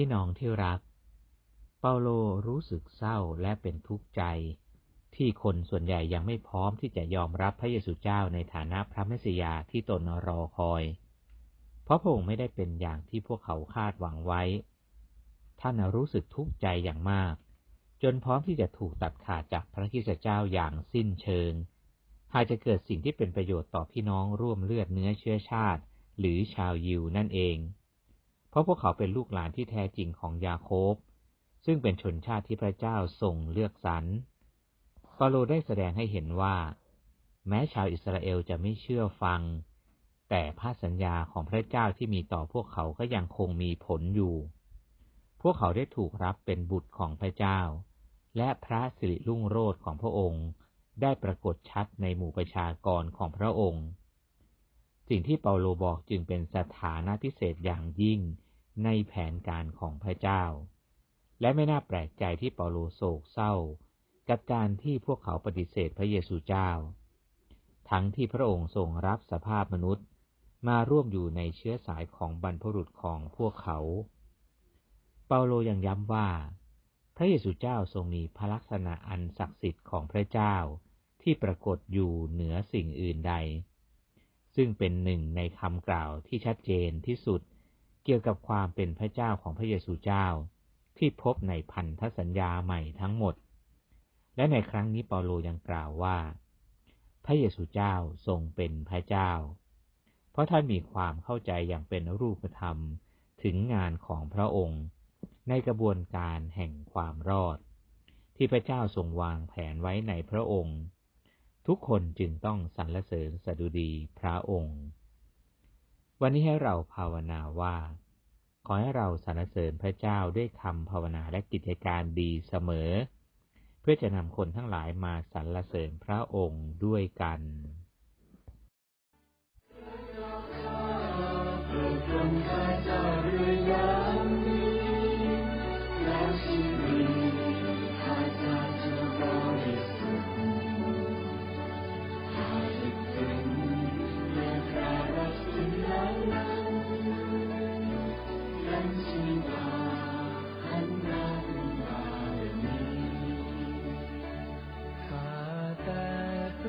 พี่น้องที่รัก เปาโลรู้สึกเศร้าและเป็นทุกข์ใจ ที่คนส่วนใหญ่ยังไม่พร้อมที่จะยอมรับพระเยซูเจ้าในฐานะพระเมสสิยาที่ตนรอคอย เพราะพระองค์ไม่ได้เป็นอย่างที่พวกเขาคาดหวังไว้ ท่านรู้สึกทุกข์ใจอย่างมาก จนพร้อมที่จะถูกตัดขาดจากพระคิดเจ้าอย่างสิ้นเชิง หากจะเกิดสิ่งที่เป็นประโยชน์ต่อพี่น้องร่วมเลือดเนื้อเชื้อชาติ หรือชาวยิวนั่นเอง ราะพวกเขาเป็นลูกหลานที่แท้จริงของยาโคบ ซึ่งเป็นชนชาติที่พระเจ้าทรงเลือกสรรเปาโลได้แสดงให้เห็นว่า แม้ชาวอิสราเอลจะไม่เชื่อฟัง แต่พระสัญญาของพระเจ้าที่มีต่อพวกเขาก็ยังคงมีผลอยู่ พวกเขาได้ถูกรับเป็นบุตรของพระเจ้า และพระสิริรุ่งโรจน์ของพระองค์ ได้ปรากฏชัดในหมู่ประชากรของพระองค์ สิ่งที่เปาโลบอกจึงเป็นสถานะพิเศษอย่างยิ่ง ในแผนการของพระเจ้า และไม่น่าแปลกใจที่เปาโลโศกเศร้า กับการที่พวกเขาปฏิเสธพระเยซูเจ้า ทั้งที่พระองค์ทรงรับสภาพมนุษย์มาร่วมอยู่ในเชื้อสายของบรรพบุรุษของพวกเขา เปาโลยังย้ำว่า พระเยซูเจ้าทรงมีพระลักษณะอันศักดิ์สิทธิ์ของพระเจ้าที่ปรากฏอยู่เหนือสิ่งอื่นใด ซึ่งเป็นหนึ่งในคำกล่าวที่ชัดเจนที่สุด เกี่ยวกับความเป็นพระเจ้าของพระเยซูเจ้า ที่พบในพันธสัญญาใหม่ทั้งหมด และในครั้งนี้เปาโลยังกล่าวว่า พระเยซูเจ้าทรงเป็นพระเจ้า เพราะท่านมีความเข้าใจอย่างเป็นรูปธรรมถึงงานของพระองค์ ในกระบวนการแห่งความรอด ที่พระเจ้าทรงวางแผนไว้ในพระองค์ ทุกคนจึงต้องสรรเสริญสดุดีพระองค์ วันนี้ให้เราภาวนาว่า ขอให้เราสรรเสริญพระเจ้าด้วยคำภาวนาและกิจการดีเสมอ เพื่อจะนำคนทั้งหลายมาสรรเสริญพระองค์ด้วยกัน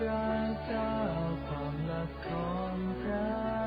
พระเจ้าความลักของพระ